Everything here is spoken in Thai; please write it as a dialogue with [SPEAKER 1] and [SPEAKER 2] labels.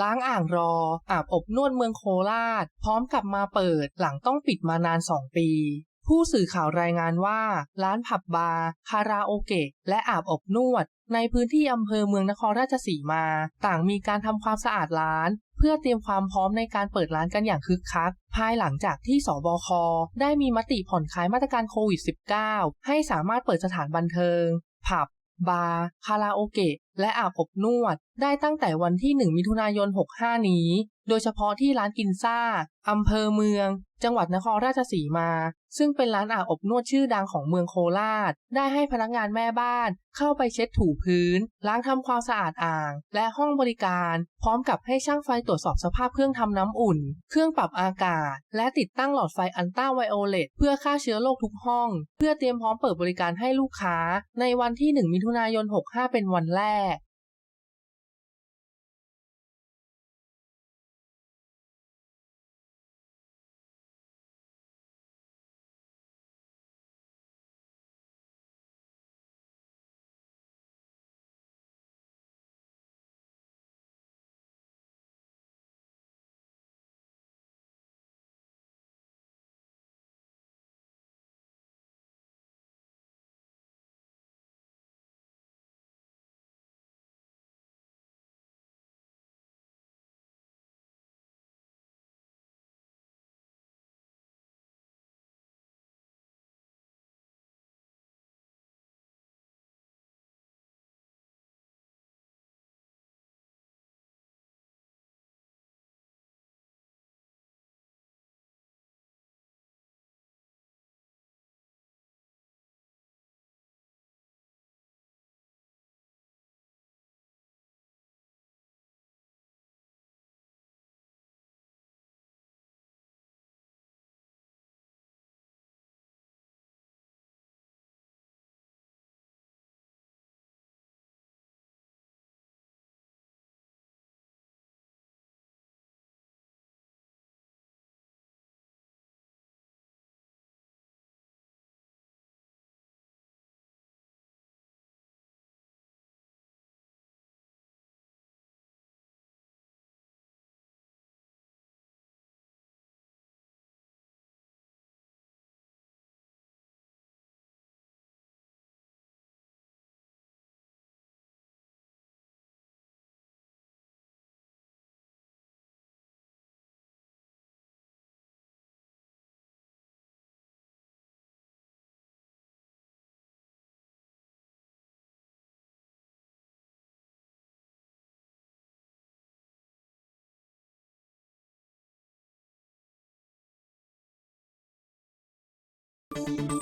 [SPEAKER 1] ล้างอ่างรอ อาบอบนวดเมืองโคราช พร้อมกับมาเปิดหลังต้องปิดมานาน 2 ปี ผู้สื่อข่าวรายงานว่า ร้านผับบาร์คาราโอเกะ และอาบอบนวด ในพื้นที่อำเภอเมืองนครราชสีมา ต่างมีการทำความสะอาดร้านเพื่อเตรียมความพร้อมในการเปิดร้านกันอย่างคึกคัก ภายหลังจากที่สบค ได้มีมติผ่อนคลายมาตรการโควิด -19 ให้สามารถเปิดสถานบันเทิง ผับ บาร์ คาราโอเกะ และอาบอบนวด ได้ตั้งแต่วันที่ 1 มิถุนายน 65 นี้ โดยเฉพาะที่ร้านกินซ่า อำเภอเมือง จังหวัดนครราชสีมา ซึ่งเป็นร้านอาบอบนวดชื่อดังของเมืองโคราช ได้ให้พนักงานแม่บ้านเข้าไปเช็ดถูพื้น ล้างทำความสะอาดอ่าง และห้องบริการ พร้อมกับให้ช่างไฟตรวจสอบสภาพเครื่องทำน้ำอุ่น เครื่องปรับอากาศ และติดตั้งหลอดไฟอันต้าไวโอเลตเพื่อฆ่าเชื้อโรคทุกห้อง เพื่อเตรียมพร้อมเปิดบริการให้ลูกค้า ในวันที่ 1 มิถุนายน 65 เป็นวันแรก
[SPEAKER 2] you